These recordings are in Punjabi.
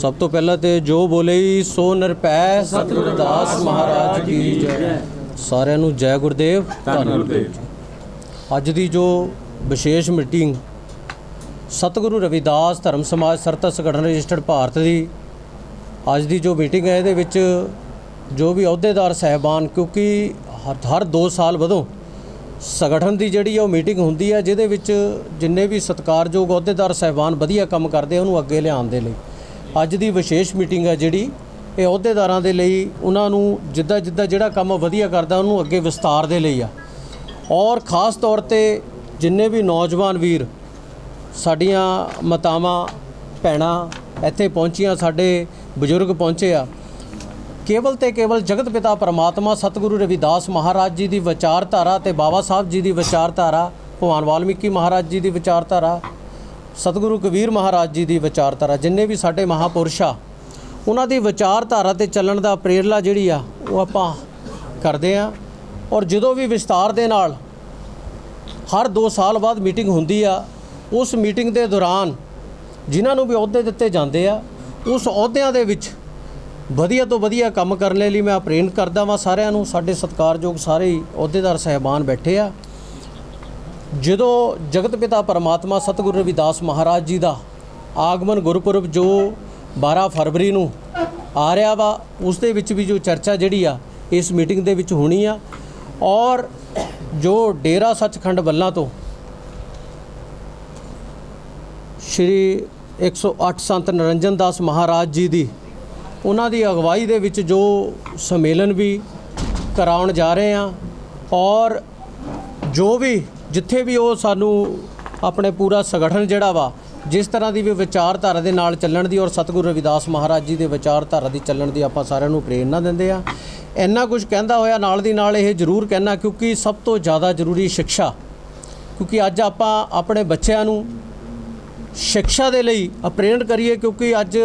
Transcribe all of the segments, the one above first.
ਸਭ ਤੋਂ ਪਹਿਲਾਂ ਤੇ ਜੋ ਬੋਲੇ ਸੋ ਨਿਰਪੈ ਸਤਿਗੁਰ ਦਾਸ ਮਹਾਰਾਜ ਕੀ ਜੈ। ਸਾਰਿਆਂ ਨੂੰ ਜੈ ਗੁਰਦੇਵ। ਧੰਨ ਗੁਰਦੇਵ ਅੱਜ ਦੀ ਜੋ ਵਿਸ਼ੇਸ਼ ਮੀਟਿੰਗ ਸਤਿਗੁਰੂ ਰਵਿਦਾਸ ਧਰਮ ਸਮਾਜ ਸਰਤਾ ਸੰਗਠਨ ਰਜਿਸਟਰਡ ਭਾਰਤ ਦੀ ਅੱਜ ਦੀ ਜੋ ਮੀਟਿੰਗ ਹੈ ਇਹਦੇ ਵਿੱਚ ਜੋ ਵੀ ਅਹੁਦੇਦਾਰ ਸਹਿਬਾਨ ਕਿਉਂਕਿ ਹਰ- ਹਰ 2 ਸਾਲ ਬਾਅਦੋਂ ਸੰਗਠਨ ਦੀ ਜਿਹੜੀ ਉਹ ਮੀਟਿੰਗ ਹੁੰਦੀ ਹੈ ਜਿਹਦੇ ਵਿੱਚ ਜਿੰਨੇ ਵੀ ਸਤਿਕਾਰਯੋਗ ਅਹੁਦੇਦਾਰ ਸਹਿਬਾਨ ਵਧੀਆ ਕੰਮ ਕਰਦੇ ਉਹਨੂੰ ਅੱਗੇ ਲਿਆਉਣ ਦੇ ਲਈ। ਅੱਜ ਦੀ ਵਿਸ਼ੇਸ਼ ਮੀਟਿੰਗ ਹੈ ਜਿਹੜੀ, ਇਹ ਅਹੁਦੇਦਾਰਾਂ ਦੇ ਲਈ, ਉਹਨਾਂ ਨੂੰ ਜਿੱਦਾਂ ਜਿੱਦਾਂ ਜਿਹੜਾ ਕੰਮ ਵਧੀਆ ਕਰਦਾ, ਉਹਨੂੰ ਅੱਗੇ ਵਿਸਤਾਰ ਦੇ ਲਈ ਆ। ਔਰ ਖਾਸ ਤੌਰ ਤੇ ਜਿੰਨੇ ਵੀ ਨੌਜਵਾਨ ਵੀਰ, ਸਾਡੀਆਂ ਮਾਤਾਵਾਂ, ਭੈਣਾਂ ਇੱਥੇ ਪਹੁੰਚੀਆਂ, ਸਾਡੇ ਬਜ਼ੁਰਗ ਪਹੁੰਚੇ ਆ, ਕੇਵਲ ਤੇ ਕੇਵਲ ਜਗਤ ਪਿਤਾ ਪਰਮਾਤਮਾ, ਸਤਿਗੁਰੂ ਰਵਿਦਾਸ ਮਹਾਰਾਜ ਜੀ ਦੀ ਵਿਚਾਰਧਾਰਾ ਤੇ ਬਾਬਾ ਸਾਹਿਬ ਜੀ ਦੀ ਵਿਚਾਰਧਾਰਾ, ਭਗਵਾਨ ਵਾਲਮੀਕੀ ਮਹਾਰਾਜ ਜੀ ਦੀ ਵਿਚਾਰਧਾਰਾ ਸਤਿਗੁਰੂ ਕਬੀਰ ਮਹਾਰਾਜ ਜੀ ਦੀ ਵਿਚਾਰਧਾਰਾ, ਜਿੰਨੇ ਵੀ ਸਾਡੇ ਮਹਾਪੁਰਸ਼ ਆ ਉਹਨਾਂ ਦੀ ਵਿਚਾਰਧਾਰਾ ਤੇ ਚੱਲਣ ਦਾ ਪ੍ਰੇਰਲਾ ਜਿਹੜੀ ਆ, ਉਹ ਆਪਾਂ ਕਰਦੇ ਆ। ਔਰ ਜਦੋਂ ਵੀ ਵਿਸਤਾਰ ਦੇ ਨਾਲ ਹਰ 2 ਸਾਲ ਬਾਅਦ ਮੀਟਿੰਗ ਹੁੰਦੀ ਆ, ਉਸ ਮੀਟਿੰਗ ਦੇ ਦੌਰਾਨ ਜਿਨ੍ਹਾਂ ਨੂੰ ਵੀ ਅਹੁਦੇ ਦਿੱਤੇ ਜਾਂਦੇ ਆ, ਉਸ ਅਹੁਦਿਆਂ ਦੇ ਵਿੱਚ ਵਧੀਆ ਤੋਂ ਵਧੀਆ ਕੰਮ ਕਰਨ ਲਈ ਮੈਂ ਅਪਰੇਨ ਕਰਦਾ ਵਾਂ। ਸਾਰਿਆਂ ਨੂੰ ਸਾਡੇ ਸਤਿਕਾਰਯੋਗ ਸਾਰੇ ਹੀ ਅਹੁਦੇਦਾਰ ਸਹਿਬਾਨ ਬੈਠੇ ਆ। ਜਦੋਂ ਜਗਤ ਪਿਤਾ ਪਰਮਾਤਮਾ ਸਤਿਗੁਰੂ ਰਵਿਦਾਸ ਮਹਾਰਾਜ ਜੀ ਦਾ ਆਗਮਨ ਗੁਰਪੁਰਬ ਜੋ 12 ਫਰਵਰੀ ਨੂੰ ਆ ਰਿਹਾ ਵਾ, ਉਸ ਦੇ ਵਿੱਚ ਵੀ ਜੋ ਚਰਚਾ ਜਿਹੜੀ ਆ, ਇਸ ਮੀਟਿੰਗ ਦੇ ਵਿੱਚ ਹੋਣੀ ਆ। ਔਰ ਜੋ ਡੇਰਾ ਸੱਚਖੰਡ ਵੱਲਾਂ ਤੋਂ ਸ਼੍ਰੀ 108 ਸੰਤ ਨਰਿੰਜਨ ਦਾਸ ਮਹਾਰਾਜ ਜੀ ਦੀ, ਉਹਨਾਂ ਦੀ ਅਗਵਾਈ ਦੇ ਵਿੱਚ ਜੋ ਸੰਮੇਲਨ ਵੀ ਕਰਾਉਣ ਜਾ ਰਹੇ ਆ, ਔਰ ਜੋ ਵੀ, ਜਿੱਥੇ ਵੀ ਉਹ ਸਾਨੂੰ ਆਪਣੇ ਪੂਰਾ ਸੰਗਠਨ ਜਿਹੜਾ ਵਾ, ਜਿਸ ਤਰ੍ਹਾਂ ਦੀ ਵੀ ਵਿਚਾਰਧਾਰਾ ਦੇ ਨਾਲ ਚੱਲਣ ਦੀ ਔਰ ਸਤਿਗੁਰੂ ਰਵਿਦਾਸ ਮਹਾਰਾਜ ਜੀ ਦੇ ਵਿਚਾਰਧਾਰਾ ਦੀ ਚੱਲਣ ਦੀ ਆਪਾਂ ਸਾਰਿਆਂ ਨੂੰ ਪ੍ਰੇਰਣਾ ਦਿੰਦੇ ਆ। ਇੰਨਾ ਕੁਝ ਕਹਿੰਦਾ ਹੋਇਆ, ਨਾਲ ਦੀ ਨਾਲ ਇਹ ਜ਼ਰੂਰ ਕਹਿਣਾ ਕਿਉਂਕਿ ਸਭ ਤੋਂ ਜ਼ਿਆਦਾ ਜ਼ਰੂਰੀ ਸਿੱਖਿਆ ਕਿਉਂਕਿ ਅੱਜ ਆਪਾਂ ਆਪਣੇ ਬੱਚਿਆਂ ਨੂੰ ਸਿੱਖਿਆ ਦੇ ਲਈ ਅਪ੍ਰੇਰਣ ਕਰੀਏ ਕਿਉਂਕਿ ਅੱਜ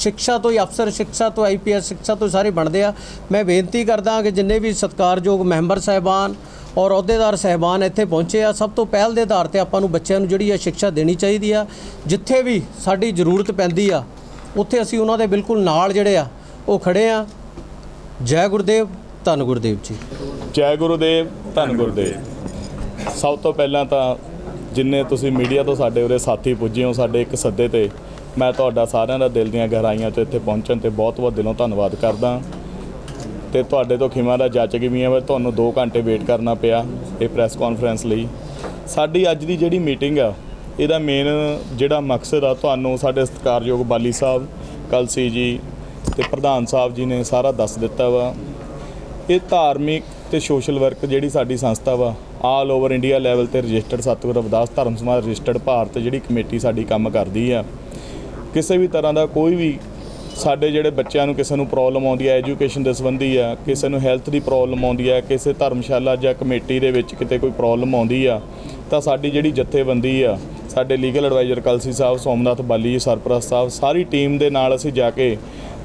ਸਿੱਖਿਆ ਤੋਂ ਹੀ ਅਫਸਰ ਸਿੱਖਿਆ ਤੋਂ ਆਈਪੀਐਸ ਸਿੱਖਿਆ ਤੋਂ ਸਾਰੇ ਬਣਦੇ ਆ। ਮੈਂ ਬੇਨਤੀ ਕਰਦਾ ਕਿ ਜਿੰਨੇ ਵੀ ਸਤਿਕਾਰਯੋਗ ਮੈਂਬਰ ਸਾਹਿਬਾਨ ਔਰ ਅਹੁਦੇਦਾਰ ਸਹਿਬਾਨ ਇੱਥੇ ਪਹੁੰਚੇ ਆ, ਸਭ ਤੋਂ ਪਹਿਲ ਦੇ ਆਧਾਰ ਤੇ ਆਪਾਂ ਨੂੰ ਬੱਚਿਆਂ ਨੂੰ ਜਿਹੜੀ ਆ ਸਿੱਖਿਆ ਦੇਣੀ ਚਾਹੀਦੀ ਆ। ਜਿੱਥੇ ਵੀ ਸਾਡੀ ਜ਼ਰੂਰਤ ਪੈਂਦੀ ਆ, ਉੱਥੇ ਅਸੀਂ ਉਹਨਾਂ ਦੇ ਬਿਲਕੁਲ ਨਾਲ ਜਿਹੜੇ ਆ, ਉਹ ਖੜੇ ਆ। ਜੈ ਗੁਰਦੇਵ, ਧੰਨ ਗੁਰਦੇਵ ਜੀ। ਜੈ ਗੁਰੂਦੇਵ, ਧੰਨ ਗੁਰਦੇਵ। ਸਭ ਤੋਂ ਪਹਿਲਾਂ ਤਾਂ ਜਿੰਨੇ ਤੁਸੀਂ ਮੀਡੀਆ ਤੋਂ ਸਾਡੇ ਉਰੇ ਸਾਥੀ ਪੁੱਜੇ ਹੋ, ਸਾਡੇ ਇੱਕ ਸੱਦੇ ਤੇ, ਮੈਂ ਤੁਹਾਡਾ ਸਾਰਿਆਂ ਦਾ ਦਿਲ ਦੀਆਂ ਗਹਿਰਾਈਆਂ ਤੋਂ ਇੱਥੇ ਪਹੁੰਚਣ ਤੇ ਬਹੁਤ-ਬਹੁਤ ਦਿਲੋਂ ਧੰਨਵਾਦ ਕਰਦਾ। ਤੇ ਤੁਹਾਡੇ ਤੋਂ ਖਿਮਾ ਦਾ ਜੱਜ ਵੀ ਆ ਤੁਹਾਨੂੰ 2 ਘੰਟੇ ਵੇਟ ਕਰਨਾ ਪਿਆ ਇਹ ਪ੍ਰੈਸ ਕਾਨਫਰੰਸ ਲਈ। ਸਾਡੀ ਅੱਜ ਦੀ ਜਿਹੜੀ ਮੀਟਿੰਗ ਆ, ਇਹਦਾ ਮੇਨ ਜਿਹੜਾ ਮਕਸਦ ਆ, ਤੁਹਾਨੂੰ ਸਾਡੇ ਸਤਿਕਾਰਯੋਗ ਬਾਲੀ ਸਾਹਿਬ, ਕਲਸੀ ਜੀ ਤੇ ਪ੍ਰਧਾਨ ਸਾਹਿਬ ਜੀ ਨੇ ਸਾਰਾ ਦੱਸ ਦਿੱਤਾ ਵਾ। ਇਹ ਧਾਰਮਿਕ ਤੇ ਸੋਸ਼ਲ ਵਰਕ ਜਿਹੜੀ ਸਾਡੀ ਸੰਸਥਾ ਵਾ ਆਲ ਓਵਰ ਇੰਡੀਆ ਲੈਵਲ ਤੇ ਰਜਿਸਟਰਡ ਸਤਿਗੁਰ ਰਵਿਦਾਸ ਧਰਮ ਸਮਾਜ ਰਜਿਸਟਰਡ ਭਾਰਤ ਜਿਹੜੀ ਕਮੇਟੀ ਸਾਡੀ ਕੰਮ ਕਰਦੀ ਆ। ਕਿਸੇ ਵੀ ਤਰ੍ਹਾਂ ਦਾ ਕੋਈ ਵੀ ਸਾਡੇ ਜਿਹੜੇ ਬੱਚਿਆਂ ਨੂੰ ਕਿਸੇ ਨੂੰ ਪ੍ਰੋਬਲਮ ਆਉਂਦੀ ਹੈ ਐਜੂਕੇਸ਼ਨ ਦੇ ਸੰਬੰਧੀ ਆ, ਕਿਸੇ ਨੂੰ ਹੈਲਥ ਦੀ ਪ੍ਰੋਬਲਮ ਆਉਂਦੀ ਹੈ ਕਿਸੇ ਧਰਮਸ਼ਾਲਾ ਜਾਂ ਕਮੇਟੀ ਦੇ ਵਿੱਚ ਕਿਤੇ ਕੋਈ ਪ੍ਰੋਬਲਮ ਆਉਂਦੀ ਆ, ਤਾਂ ਸਾਡੀ ਜਿਹੜੀ ਜਥੇਬੰਦੀ ਆ, ਸਾਡੇ ਲੀਗਲ ਐਡਵਾਈਜ਼ਰ ਕਲਸੀ ਸਾਹਿਬ, ਸੋਮਨਾਥ ਬਾਲੀ ਸਰਪ੍ਰਸਤ ਸਾਹਿਬ, ਸਾਰੀ ਟੀਮ ਦੇ ਨਾਲ ਅਸੀਂ ਜਾ ਕੇ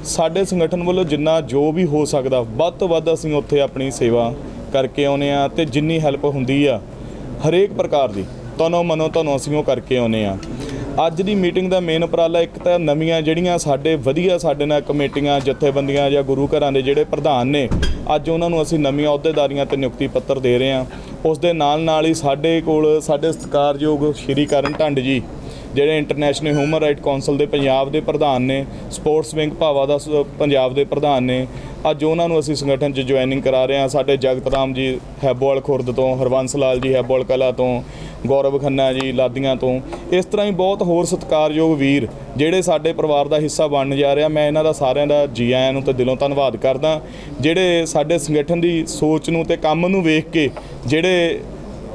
ਸਾਡੇ ਸੰਗਠਨ ਵੱਲੋਂ ਜਿੰਨਾ ਜੋ ਵੀ ਹੋ ਸਕਦਾ, ਵੱਧ ਤੋਂ ਵੱਧ ਅਸੀਂ ਉੱਥੇ ਆਪਣੀ ਸੇਵਾ ਕਰਕੇ ਆਉਨੇ ਆ ਤੇ ਜਿੰਨੀ ਹੈਲਪ ਹੁੰਦੀ ਆ ਹਰੇਕ ਪ੍ਰਕਾਰ ਦੀ ਤਨੋ ਮਨੋ ਤੁਹਾਨੂੰ ਅਸੀਂ ਉਹ ਕਰਕੇ ਆਉਨੇ ਆ। ਅੱਜ ਦੀ ਮੀਟਿੰਗ ਦਾ ਮੇਨ ਉਪਰਾਲਾ ਇੱਕ ਤਾਂ ਨਵੀਆਂ ਜਿਹੜੀਆਂ ਸਾਡੇ ਵਧੀਆ ਸਾਡੇ ਨਾਲ ਕਮੇਟੀਆਂ, ਜਥੇਬੰਦੀਆਂ ਜਾਂ ਗੁਰੂ ਘਰਾਂ ਦੇ ਜਿਹੜੇ ਪ੍ਰਧਾਨ ਨੇ, ਅੱਜ ਉਹਨਾਂ ਨੂੰ ਅਸੀਂ ਨਵੀਆਂ ਅਹੁਦੇਦਾਰੀਆਂ ਤੇ ਨਿਯੁਕਤੀ ਪੱਤਰ ਦੇ ਰਹੇ ਹਾਂ ਉਸ ਦੇ ਨਾਲ ਨਾਲ ਹੀ ਸਾਡੇ ਕੋਲ ਸਾਡੇ ਸਤਿਕਾਰਯੋਗ ਸ਼੍ਰੀ ਕਰਨ ਢੰਡ ਜੀ, ਜਿਹੜੇ ਇੰਟਰਨੈਸ਼ਨਲ ਹਿਊਮਨ ਰਾਈਟ ਕਾਉਂਸਲ ਦੇ ਪੰਜਾਬ ਦੇ ਪ੍ਰਧਾਨ ਨੇ ਸਪੋਰਟਸ ਵਿੰਗ ਭਾਵਾ ਦਾ ਸ- ਪੰਜਾਬ ਦੇ ਪ੍ਰਧਾਨ ਨੇ ਅੱਜ ਉਹਨਾਂ ਨੂੰ ਅਸੀਂ ਸੰਗਠਨ 'ਚ ਜੁਆਇਨਿੰਗ ਕਰਾ ਰਹੇ ਹਾਂ। ਸਾਡੇ ਜਗਤ ਰਾਮ ਜੀ ਹੈਬੋਵਾਲ ਖੁਰਦ ਤੋਂ ਹਰਬੰਸ ਲਾਲ ਜੀ ਹੈਬੋਲ ਕਲਾ ਤੋਂ, ਗੌਰਵ ਖੰਨਾ ਜੀ ਲਾਦੀਆਂ ਤੋਂ। ਇਸ ਤਰ੍ਹਾਂ ਹੀ ਬਹੁਤ ਹੋਰ ਸਤਿਕਾਰਯੋਗ ਵੀਰ ਜਿਹੜੇ ਸਾਡੇ ਪਰਿਵਾਰ ਦਾ ਹਿੱਸਾ ਬਣਨ ਜਾ ਰਿਹਾ। ਮੈਂ ਇਹਨਾਂ ਦਾ ਸਾਰਿਆਂ ਦਾ ਜੀ ਆਇਆਂ ਨੂੰ ਤੇ ਦਿਲੋਂ ਧੰਨਵਾਦ ਕਰਦਾ। ਜਿਹੜੇ ਸਾਡੇ ਸੰਗਠਨ ਦੀ ਸੋਚ ਨੂੰ ਤੇ ਕੰਮ ਨੂੰ ਵੇਖ ਕੇ ਜਿਹੜੇ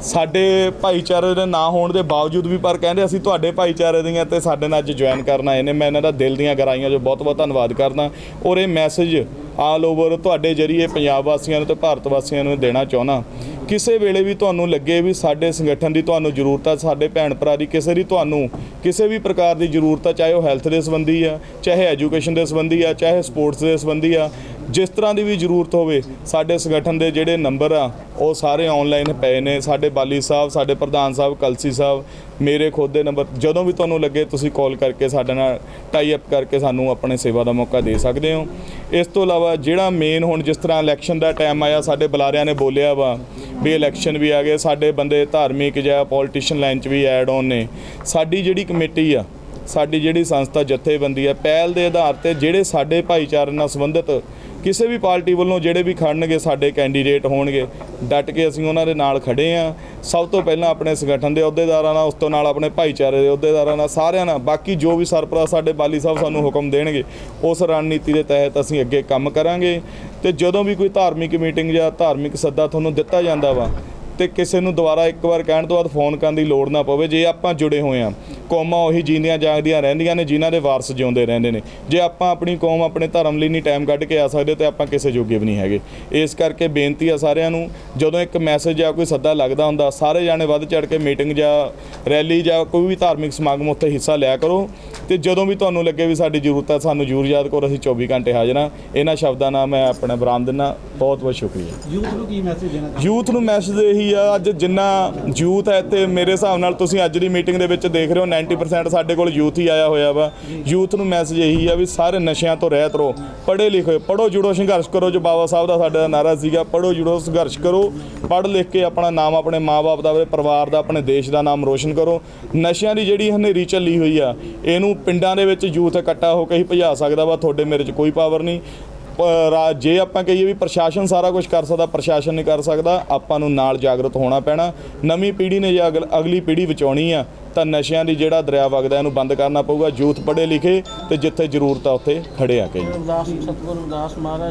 ਸਾਡੇ ਭਾਈਚਾਰੇ ਦੇ ਨਾ ਹੋਣ ਦੇ ਬਾਵਜੂਦ ਵੀ ਪਰ ਕਹਿੰਦੇ ਅਸੀਂ ਤੁਹਾਡੇ ਭਾਈਚਾਰੇ ਦੀਆਂ ਤੇ ਸਾਡੇ ਨਾਲ ਅੱਜ ਜੁਆਇਨ ਕਰਨ ਆਏ ਨੇ। ਮੈਂ ਇਹਨਾਂ ਦਾ ਦਿਲ ਦੀਆਂ ਗਰਾਈਆਂ 'ਚੋਂ ਬਹੁਤ ਬਹੁਤ ਧੰਨਵਾਦ ਕਰਦਾ। ਔਰ ਇਹ ਮੈਸੇਜ ਆਲ ਓਵਰ ਤੁਹਾਡੇ ਜਰੀਏ ਪੰਜਾਬ ਵਾਸੀਆਂ ਨੂੰ ਤੇ ਭਾਰਤ ਵਾਸੀਆਂ ਨੂੰ ਦੇਣਾ ਚਾਹੁੰਦਾ। ਕਿਸੇ ਵੇਲੇ ਵੀ ਤੁਹਾਨੂੰ ਲੱਗੇ ਵੀ ਸਾਡੇ ਸੰਗਠਨ ਦੀ ਤੁਹਾਨੂੰ ਜ਼ਰੂਰਤ ਆ, ਸਾਡੇ ਭੈਣ ਭਰਾ ਦੀ, ਕਿਸੇ ਦੀ ਤੁਹਾਨੂੰ ਕਿਸੇ ਵੀ ਪ੍ਰਕਾਰ ਦੀ ਜ਼ਰੂਰਤ ਆ, ਚਾਹੇ ਉਹ ਹੈਲਥ ਦੇ ਸੰਬੰਧੀ ਆ, ਚਾਹੇ ਐਜੂਕੇਸ਼ਨ ਦੇ ਸੰਬੰਧੀ ਆ, ਚਾਹੇ ਸਪੋਰਟਸ ਦੇ ਸੰਬੰਧੀ ਆ, ਜਿਸ ਤਰ੍ਹਾਂ ਦੀ ਵੀ ਜ਼ਰੂਰਤ ਹੋਵੇ, ਸਾਡੇ ਸੰਗਠਨ ਦੇ ਜਿਹੜੇ ਨੰਬਰ ਆ, ਉਹ ਸਾਰੇ ਆਨਲਾਈਨ ਪਏ ਨੇ। ਸਾਡੇ ਬਾਲੀ ਸਾਹਿਬ, ਸਾਡੇ ਪ੍ਰਧਾਨ ਸਾਹਿਬ, ਕਲਸੀ ਸਾਹਿਬ, ਮੇਰੇ ਖੁਦ ਦੇ ਨੰਬਰ, ਜਦੋਂ ਵੀ ਤੁਹਾਨੂੰ ਲੱਗੇ ਤੁਸੀਂ ਕਾਲ ਕਰਕੇ ਸਾਡੇ ਨਾਲ ਟਾਈ ਅਪ ਕਰਕੇ ਸਾਨੂੰ ਆਪਣੇ ਸੇਵਾ ਦਾ ਮੌਕਾ ਦੇ ਸਕਦੇ ਹੋ। ਇਸ ਤੋਂ ਇਲਾਵਾ ਵਾ, ਜਿਹੜਾ ਮੇਨ ਹੁਣ ਜਿਸ ਤਰ੍ਹਾਂ ਇਲੈਕਸ਼ਨ ਦਾ ਟਾਈਮ ਆਇਆ, ਸਾਡੇ ਬੁਲਾਰਿਆਂ ਨੇ ਬੋਲਿਆ ਵਾ ਵੀ ਇਲੈਕਸ਼ਨ ਵੀ ਆ ਗਏ, ਸਾਡੇ ਬੰਦੇ ਧਾਰਮਿਕ ਜਾਂ ਪੋਲੀਟੀਸ਼ੀਅਨ ਲਾਈਨ 'ਚ ਵੀ ਐਡ ਆਨ ਨੇ। ਸਾਡੀ ਜਿਹੜੀ ਕਮੇਟੀ ਆ ਸਾਡੀ ਜਿਹੜੀ ਸੰਸਥਾ ਜਥੇਬੰਦੀ ਹੈ, ਪਹਿਲ ਦੇ ਆਧਾਰ ਤੇ ਜਿਹੜੇ ਸਾਡੇ ਭਾਈਚਾਰੇ ਨਾਲ ਸੰਬੰਧਿਤ ਕਿਸੇ ਵੀ ਪਾਰਟੀ ਵੱਲੋਂ ਜਿਹੜੇ ਵੀ ਖੜਨਗੇ, ਸਾਡੇ ਕੈਂਡੀਡੇਟ ਹੋਣਗੇ, ਡਟ ਕੇ ਅਸੀਂ ਉਹਨਾਂ ਦੇ ਨਾਲ ਖੜੇ ਆ ਸਭ ਤੋਂ ਪਹਿਲਾਂ ਆਪਣੇ ਸੰਗਠਨ ਦੇ ਅਹੁਦੇਦਾਰਾਂ ਨਾਲ, ਉਸ ਤੋਂ ਨਾਲ ਆਪਣੇ ਭਾਈਚਾਰੇ ਦੇ ਅਹੁਦੇਦਾਰਾਂ ਨਾਲ, ਸਾਰਿਆਂ ਨਾਲ, ਬਾਕੀ ਜੋ ਵੀ ਸਰਪ੍ਰਸਤ ਸਾਡੇ ਬਾਲੀ ਸਾਹਿਬ ਸਾਨੂੰ ਹੁਕਮ ਦੇਣਗੇ, ਉਸ ਰਣਨੀਤੀ ਦੇ ਤਹਿਤ ਅਸੀਂ ਅੱਗੇ ਕੰਮ ਕਰਾਂਗੇ। ਤੇ ਜਦੋਂ ਵੀ ਕੋਈ ਧਾਰਮਿਕ ਮੀਟਿੰਗ ਜਾਂ ਧਾਰਮਿਕ ਸੱਦਾ ਤੁਹਾਨੂੰ ਦਿੱਤਾ ਜਾਂਦਾ ਵਾ ਤੇ ਕਿਸੇ ਨੂੰ ਦੁਬਾਰਾ ਇੱਕ ਵਾਰ ਕਹਿਣ ਤੋਂ ਬਾਅਦ ਫੋਨ ਕਰਨ ਦੀ ਲੋੜ ਨਾ ਪਵੇ ਜੇ ਆਪਾਂ ਜੁੜੇ ਹੋਏ ਆ ਕੌਮਾਂ ਉਹੀ ਜੀਂਦੀਆਂ ਜਾਗਦੀਆਂ ਰਹਿੰਦੀਆਂ ਨੇ ਜਿਨ੍ਹਾਂ ਦੇ ਵਾਰਸ ਜਿਉਂਦੇ ਰਹਿੰਦੇ ਨੇ। ਜੇ ਆਪਾਂ ਆਪਣੀ ਕੌਮ ਆਪਣੇ ਧਰਮ ਲਈ ਨਹੀਂ ਟਾਈਮ ਕੱਢ ਕੇ ਆ ਸਕਦੇ ਤੇ ਆਪਾਂ ਕਿਸੇ ਜੋਗੇ ਵੀ ਨਹੀਂ ਹੈਗੇ। ਇਸ ਕਰਕੇ ਬੇਨਤੀ ਆ ਸਾਰਿਆਂ ਨੂੰ ਜਦੋਂ ਇੱਕ ਮੈਸੇਜ ਜਾਂ ਕੋਈ ਸੱਦਾ ਲੱਗਦਾ ਹੁੰਦਾ ਸਾਰੇ ਜਾਣੇ ਵੱਧ ਚੜ ਕੇ ਮੀਟਿੰਗ ਜਾਂ ਰੈਲੀ ਜਾਂ ਕੋਈ ਵੀ ਧਾਰਮਿਕ ਸਮਾਗਮ ਉੱਥੇ ਹਿੱਸਾ ਲਿਆ ਕਰੋ। ਤੇ ਜਦੋਂ ਵੀ ਤੁਹਾਨੂੰ ਲੱਗੇ ਵੀ ਸਾਡੀ ਜ਼ਰੂਰਤ ਹੈ ਸਾਨੂੰ ਜ਼ਰੂਰ ਯਾਦ ਕਰੋ ਅਸੀਂ 24 ਘੰਟੇ ਹਾਜ਼ਰ ਹਾਂ। ਇਹਨਾਂ ਸ਼ਬਦਾਂ ਨਾਲ ਮੈਂ ਆਪਣਾ ਬਰਾਮ ਦਿੰਦਾ। ਬਹੁਤ ਬਹੁਤ ਸ਼ੁਕਰੀਆ। ਯੂਥ ਨੂੰ ਕੀ ਮੈਸੇਜ ਦੇਣਾ ਯੂਥ ਨੂੰ ਮੈਸੇਜ ਇਹੀ ਆ, ਅੱਜ ਜਿੰਨਾ ਯੂਥ ਹੈ ਤੇ ਮੇਰੇ ਹਿਸਾਬ ਨਾਲ ਤੁਸੀਂ ਅੱਜ ਦੀ ਮੀਟਿੰਗ ਦੇ ਵਿੱਚ ਦੇਖ ਰਹੇ ਹੋ 90% ਸਾਡੇ ਕੋਲ ਯੂਥ ਹੀ ਆਇਆ ਹੋਇਆ ਵਾ। ਯੂਥ ਨੂੰ ਮੈਸੇਜ ਇਹੀ ਆ ਵੀ ਸਾਰੇ ਨਸ਼ਿਆਂ ਤੋਂ ਰਹਿਤ ਰਹੋ। ਪੜ੍ਹੇ ਲਿਖੇ ਪੜੋ ਜੁੜੋ ਸੰਘਰਸ਼ ਕਰੋ, ਜੋ ਬਾਬਾ ਸਾਹਿਬ ਦਾ ਸਾਡਾ ਨਾਰਾ ਸੀਗਾ ਪੜੋ ਜੁੜੋ ਸੰਘਰਸ਼ ਕਰੋ, ਪੜ੍ਹ ਲਿਖ ਕੇ ਆਪਣਾ ਨਾਮ ਆਪਣੇ ਮਾਪੇ ਦਾ, ਆਪਣੇ ਪਰਿਵਾਰ ਦਾ, ਆਪਣੇ ਦੇਸ਼ ਦਾ ਨਾਮ ਰੋਸ਼ਨ ਕਰੋ। ਨਸ਼ਿਆਂ ਦੀ ਜਿਹੜੀ ਹਨੇਰੀ ਚੱਲੀ ਹੋਈ ਆ, ਇਹਨੂੰ ਪਿੰਡਾਂ ਦੇ ਵਿੱਚ ਯੂਥ ਇਕੱਠਾ ਹੋ ਕੇ ਹੀ ਭਜਾ ਸਕਦਾ ਵਾ, ਤੁਹਾਡੇ ਮੇਰੇ 'ਚ ਕੋਈ ਪਾਵਰ ਨਹੀਂ। ਜੇ ਆਪਾਂ ਕਹੀਏ ਵੀ ਪ੍ਰਸ਼ਾਸਨ ਸਾਰਾ ਕੁਝ ਕਰ ਸਕਦਾ, ਪ੍ਰਸ਼ਾਸਨ ਨਹੀਂ ਕਰ ਸਕਦਾ, ਆਪਾਂ ਨੂੰ ਨਾਲ ਜਾਗਰੂਕ ਹੋਣਾ ਪੈਣਾ। ਨਵੀਂ ਪੀੜ੍ਹੀ ਨੇ ਜੇ ਅਗਲ- ਅਗਲੀ ਪੀੜ੍ਹੀ ਬਚਾਉਣੀ ਆ, ਤਾਂ ਨਸ਼ਿਆਂ ਦੀ ਜਿਹੜਾ ਦਰਿਆ ਵਗਦਾ, ਇਹਨੂੰ ਬੰਦ ਕਰਨਾ ਪਊਗਾ। ਯੂਥ ਪੜ੍ਹੇ ਲਿਖੇ ਤੇ ਜਿੱਥੇ ਜ਼ਰੂਰਤ ਆ, ਉੱਥੇ ਖੜੇ ਆ ਕੇ ਜੀ ਅਰਦਾਸ, ਸਤਿਗੁਰੂ ਮਹਾਰਾਜ।